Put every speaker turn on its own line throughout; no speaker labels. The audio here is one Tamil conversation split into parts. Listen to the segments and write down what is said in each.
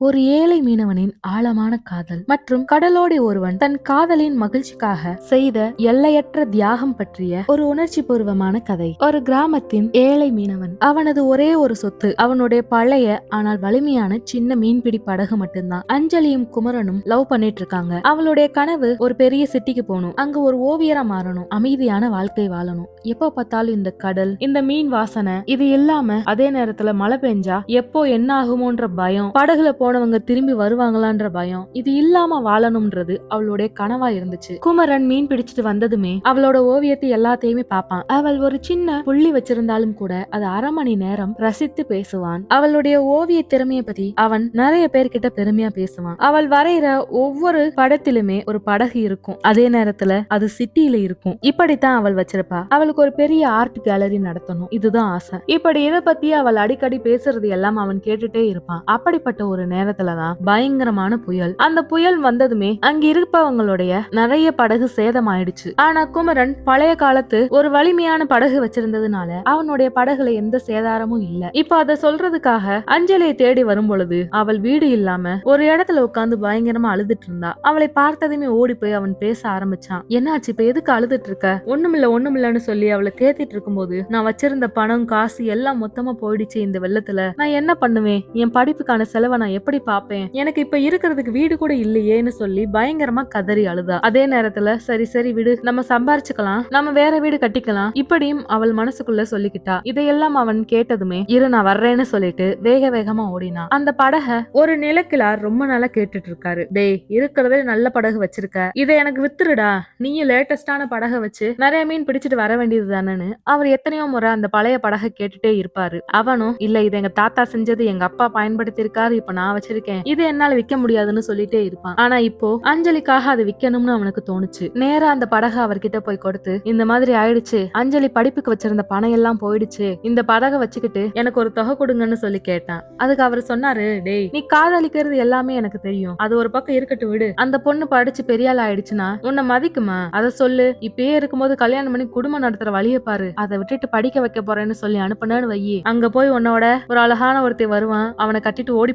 ஒரு ஏழை மீனவனின் ஆழமான காதல் மற்றும் கடலோடி ஒருவன் தன் காதலின் மகிழ்ச்சிக்காக செய்த எல்லையற்ற தியாகம் பற்றிய ஒரு உணர்ச்சி பூர்வமான கதை. ஒரு கிராமத்தின் ஏழை மீனவன். அவனது ஒரே ஒரு சொத்து அவனுடைய பழைய ஆனால் வலிமையான சின்ன மீன்பிடி படகு மட்டும்தான். அஞ்சலியும் குமரனும் லவ் பண்ணிட்டு இருக்காங்க அவளுடைய கனவு ஒரு பெரிய சிட்டிக்கு போகணும். அங்க ஒரு ஓவியரா மாறணும். அமைதியான வாழ்க்கை வாழணும். எப்போ பார்த்தாலும் இந்த கடல் இந்த மீன் வாசனை இது இல்லாம அதே நேரத்துல மழை பெஞ்சா எப்போ என்ன ஆகுமோன்ற பயம் படகுல போ போனவங்க திரும்பி வருவாங்களான்ற பயம். இது இல்லாம வாழணும்ன்றது அவளுடைய கனவா இருந்துச்சு. குமரன் மீன் பிடிச்சிட்டு வந்ததுமே அவளோட ஓவியத்தை எல்லாத்தையுமே பார்ப்பான். அவள் ஒரு சின்ன புள்ளி வச்சிருந்தாலும் கூட அது அரை மணி நேரம் ரசித்து பேசுவான். அவளுடைய ஓவிய திறமையை பத்தி அவன் நிறைய பேர்கிட்ட பெருமையா பேசுவான். அவள் வரைகிற ஒவ்வொரு படத்திலுமே ஒரு படகு இருக்கும். அதே நேரத்துல அது சிட்டியில இருக்கும். இப்படித்தான் அவள் வச்சிருப்பா. அவளுக்கு ஒரு பெரிய ஆர்ட் கேலரி நடத்தணும். இதுதான் ஆசை. இப்படி இதை பத்தி அவள் அடிக்கடி பேசுறது எல்லாம் அவன் கேட்டுட்டே இருப்பான். அப்படிப்பட்ட ஒரு நேரம் நேரத்துலதான் பயங்கரமான புயல். அந்த புயல் வந்ததுமே அங்க இருப்பவங்களுடைய நிறைய படகு சேதமாயிடுச்சு. ஆனா குமரன் பழைய காலத்து ஒரு வலிமையான படகு வச்சிருந்ததுனால அவனுடைய படகுல எந்த சேதாரமும் இல்ல. இப்ப அத சொல்றதுக்காக அஞ்சலியை தேடி வரும் பொழுது அவள் வீடு இல்லாம ஒரு இடத்துல உட்காந்து பயங்கரமா அழுதுட்டு இருந்தா. அவளை பார்த்ததுமே ஓடி போய் அவன் பேச ஆரம்பிச்சான். என்னாச்சு? இப்ப எதுக்கு அழுதுட்டு இருக்க? ஒண்ணுமில்ல ஒண்ணுமில்லன்னு சொல்லி அவளை தேத்திட்டு இருக்கும்போது நான் வச்சிருந்த பணம் காசு எல்லாம் மொத்தமா போயிடுச்சு இந்த வெள்ளத்துல. நான் என்ன பண்ணுவேன்? என் படிப்புக்கான செலவை நான் எப்படி பாப்பேன் எனக்கு இப்ப இருக்கிறதுக்கு வீடு கூட இல்லையேன்னு சொல்லி பயங்கரமா கதறி அழுதா. அதே நேரத்துல சரி சரி விடு நம்ம சம்பாரிச்சுக்கலாம் நம்ம வேற வீடு கட்டிக்கலாம் இப்படியும் அவள் மனசுக்குள்ள சொல்லிக்கிட்டா. இதையெல்லாம் அவன் கேட்டதுமே இரு நான் வர்றேன்னு சொல்லிட்டு வேக வேகமா ஓடினான் அந்த படக ஒரு நிலக்கிழார் ரொம்ப நாளா கேட்டுட்டு இருக்காரு டேய் இருக்கிறதே நல்ல படகு வச்சிருக்க. இதை எனக்கு வித்துருடா. நீயும் லேட்டஸ்டான படகை வச்சு நிறைய மீன் பிடிச்சிட்டு வர வேண்டியது தானேன்னு அவர் எத்தனையோ முறை அந்த பழைய படகை கேட்டுட்டே இருப்பாரு. அவனும் இல்ல இது எங்க தாத்தா செஞ்சது எங்க அப்பா பயன்படுத்தி இருக்காரு இப்ப நான் வச்சிருக்கேன். இது என்னால விக்க முடியாதுன்னு சொல்லிட்டே இருப்பான். ஆனா இப்போ அஞ்சலிக்காக அதை விக்கணும்னு அவனுக்கு தோணுச்சு. நேரா அந்த படகை அவர்கிட்ட போய் கொடுத்து இந்த மாதிரி ஆயிடுச்சு. அஞ்சலி படிப்புக்கு வச்சிருந்த பணம் எல்லாம் போயிடுச்சு. இந்த படகை வச்சுக்கிட்டு எனக்கு ஒரு தொகை கொடுங்கன்னு சொல்லி கேட்டான். அதுக்கு அவர் சொன்னாரு டேய் நீ காதலிக்கிறது எல்லாமே எனக்கு தெரியும். அது ஒரு பக்கம் இருக்கட்டும் விடு. அந்த பொண்ணு படிச்சு பெரிய ஆள் ஆயிடுச்சுன்னா உன்னை மதிக்குமா? அத சொல்லு. இப்பயே இருக்கும்போது கல்யாணம் பண்ணி குடும்பம் நடத்துற வழிய பாரு. அதை விட்டுட்டு படிக்க வைக்க போறேன்னு சொல்லி அனுப்புனேன்னு வை அங்க போய் உன்னோட ஒரு அழகான ஒருத்தன் வருவான். அவனை கட்டிட்டு ஓடி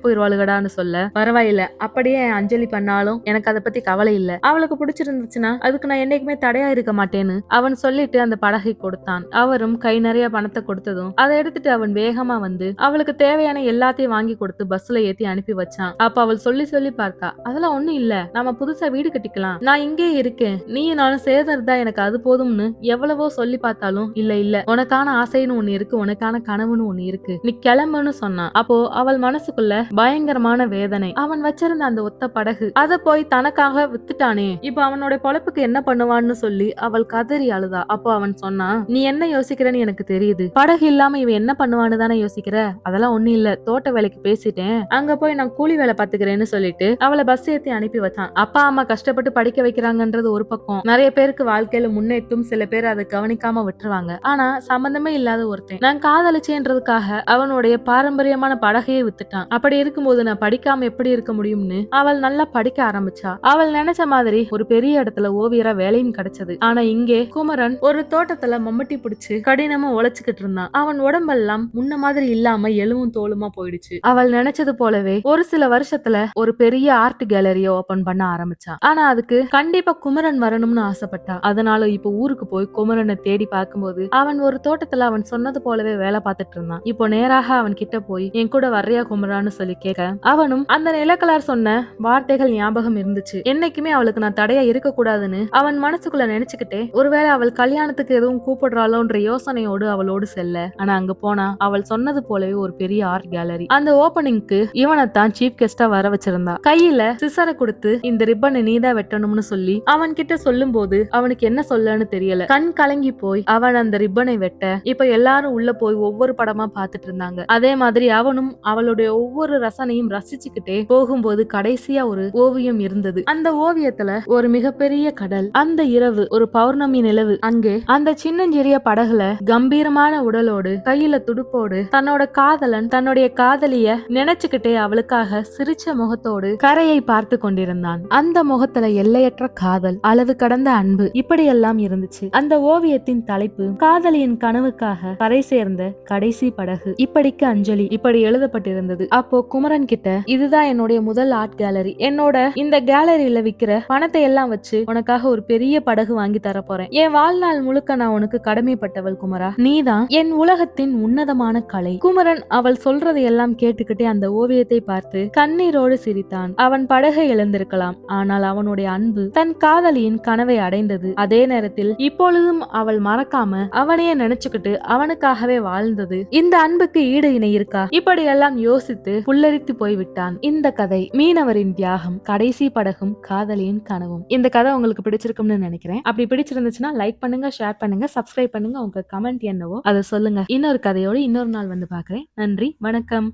போயிருவாளுகடான்னு சொல்ல பரவாயில்ல அப்படியே அஞ்சலி பண்ணாலும் எனக்கு அதை பத்தி கவலை இல்ல. அவளுக்கு பிடிச்சிருந்துச்சுன்னா அதுக்கு நான் என்னைக்குமே தடையா இருக்க மாட்டேன்னு அவன் சொல்லிட்டு அந்த படகை கொடுத்தான். அவரும் கை நிறைய பணத்தை கொடுத்ததும் அதை எடுத்துட்டு அவன் வேகமா வந்து அவளுக்கு தேவையான எல்லாத்தையும் வாங்கி கொடுத்து பஸ்ல ஏத்தி அனுப்பி வச்சான். அப்ப அவள் சொல்லி சொல்லி பார்த்தா அதெல்லாம் ஒண்ணும் இல்ல நாம புதுசா வீடு கட்டிக்கலாம். நான் இங்கே இருக்கேன். நீயும் நானும் சேர்ந்ததுதான் எனக்கு அது போதும்னு எவ்வளவோ சொல்லி பார்த்தாலும் இல்ல இல்ல. உனக்கான ஆசைன்னு ஒண்ணு இருக்கு உனக்கான கனவுன்னு ஒண்ணு இருக்கு. நீ கிளம்புன்னு சொன்னான். அப்போ அவள் மனசுக்குள்ள பயங்கர பயங்கரமான வேதனை. அவன் வச்சிருந்த அந்த ஒத்த படகு அத போய் தனக்காக வித்துட்டானே. இப்ப அவனோட பொழப்புக்கு என்ன பண்ணுவான்னு சொல்லி அவள் கதறி அழுதா. அப்போ அவன் சொன்னான் நீ என்ன யோசிக்கிறன்னு எனக்கு தெரியுது. படகு இல்லாம இவன் என்ன பண்ணுவான்னு தானே யோசிக்கிற? அதெல்லாம் ஒண்ணும் இல்ல. தோட்ட வேலைக்கு பேசிட்டேன். அங்க போய் நான் கூலி வேலை பாத்துக்கிறேன்னு சொல்லிட்டு அவளை பஸ் ஏத்தி அனுப்பி வச்சான். அப்பா அம்மா கஷ்டப்பட்டு படிக்க வைக்கிறாங்கன்றது ஒரு பக்கம். நிறைய பேருக்கு வாழ்க்கையில முன்னேற்றும் சில பேர் அதை கவனிக்காம விட்டுருவாங்க. ஆனா சம்பந்தமே இல்லாத ஒருத்தன். நான் காதலிச்சேன்றதுக்காக அவனுடைய பாரம்பரியமான படகையே வித்துட்டான். அப்படி இருக்கும்போது நான் படிக்காம எப்படி இருக்க முடியும்னு அவள் நல்லா படிக்க ஆரம்பிச்சா. அவள் நினைச்ச மாதிரி ஒரு பெரிய இடத்துல ஓவியரா வேலையும் கிடைச்சது. ஆனா இங்கே குமரன் ஒரு தோட்டத்துல மம்மட்டி பிடிச்சு கடினமா உழைச்சுக்கிட்டு இருந்தான். அவன் உடம்பெல்லாம் முன்ன மாதிரி இல்லாம எலும்பும் தோலுமா போயிடுச்சு. அவள் நினைச்சது போலவே ஒரு சில வருஷத்துல ஒரு பெரிய ஆர்ட் கேலரிய ஓபன் பண்ண ஆரம்பிச்சா ஆனா அதுக்கு கண்டிப்பா குமரன் வரணும்னு ஆசைப்பட்டா. அதனால இப்ப ஊருக்கு போய் குமரனை தேடி பார்க்கும்போது அவன் ஒரு தோட்டத்துல அவன் சொன்னது போலவே வேலை பார்த்துட்டு இருந்தான். இப்போ நேராக அவன் கிட்ட போய் என் கூட வர்றியா குமரான்னு சொல்லி கேட்க அவனும் அந்த நிலக்கலார் சொன்ன வார்த்தைகள் ஞாபகம் இருந்துச்சு. என்னைக்குமே அவளுக்கு நான் தடையா இருக்க கூடாதுன்னு அவன் மனசுக்குள்ள நினைச்சுக்கிட்டே ஒருவேளை அவள் கல்யாணத்துக்கு எதுவும் கூப்பிடுறாளோன்ற யோசனையோடு அவளோடு செல்ல. ஆனா அங்க போனா அவள் சொன்னது போலவே ஒரு பெரிய ஆர்ட் கேலரி அந்த ஓபனிங்க்கு இவனைத்தான் சீஃப் கெஸ்டா வர வச்சிருந்தா. கையில சிசரை கொடுத்து இந்த ரிப்பனை நீதான் வெட்டணும்னு சொல்லி அவன் கிட்ட சொல்லும் போது அவனுக்கு என்ன சொல்லன்னு தெரியல. கண் கலங்கி போய் அவன் அந்த ரிப்பனை வெட்ட இப்ப எல்லாரும் உள்ள போய் ஒவ்வொரு படமா பாத்துட்டு இருந்தாங்க. அதே மாதிரி அவனும் அவளுடைய ஒவ்வொரு ரசனையும் ரசிச்சுக்கிட்டே போகும்போது கடைசியா ஒரு ஓவியம் இருந்தது. அந்த ஓவியத்துல ஒரு மிகப்பெரிய கடல் அந்த இரவு ஒரு பௌர்ணமி நிலவு. அங்கே அந்த சின்னஞ்சிறிய படகுல கம்பீரமான உடலோடு கையில துடுப்போடு தன்னோட காதலன் தன்னுடைய காதலிய நினைச்சுக்கிட்டே அவளுக்காக சிரிச்ச முகத்தோடு கரையை பார்த்து கொண்டிருந்தான். அந்த முகத்துல எல்லையற்ற காதல் அளவு கடந்த அன்பு இப்படியெல்லாம் இருந்துச்சு. அந்த ஓவியத்தின் தலைப்பு காதலியின் கனவுக்காக கரை சேர்ந்த கடைசி படகு. இப்படிக்கு அஞ்சலி இப்படி எழுதப்பட்டிருந்தது. அப்போ குமரன் கிட்ட இதுதான் என்னுடைய முதல் ஆர்ட் கேலரி என்னோட இந்த கேலரியில விக்கிற பணத்தை எல்லாம் வச்சு உனக்காக ஒரு பெரிய படகு வாங்கி தர போறேன். என் வாழ்நாள் முழுக்க நான் உனக்கு கடமைப்பட்டவள் குமரா. நீதான் என் உலகத்தின் உன்னதமான கலை. குமரன் அவள் சொல்றதை எல்லாம் கேட்டுக்கிட்டே அந்த ஓவியத்தை பார்த்து கண்ணீரோடு சிரித்தான். அவன் படகை இழந்திருக்கலாம் ஆனால் அவனுடைய அன்பு தன் காதலியின் கனவை அடைந்தது. அதே நேரத்தில் இப்பொழுதும் அவள் மறக்காம அவனையே நினைச்சுக்கிட்டு அவனுக்காகவே வாழ்ந்தது. இந்த அன்புக்கு ஈடு இணை இருக்கா? இப்படியெல்லாம் யோசித்து புல்லரித்து போய்விட்டான். இந்த கதை மீனவரின் தியாகம் கடைசி படகும் காதலியின் கனவும். இந்த கதை உங்களுக்கு பிடிச்சிருக்கும்னு நினைக்கிறேன். அப்படி பிடிச்சிருந்துச்சுன்னா லைக் பண்ணுங்க ஷேர் பண்ணுங்க சப்ஸ்கிரைப் பண்ணுங்க. உங்க கமெண்ட் என்னவோ அதை சொல்லுங்க. இன்னொரு கதையோடு இன்னொரு நாள் வந்து பாக்குறேன் நன்றி வணக்கம்.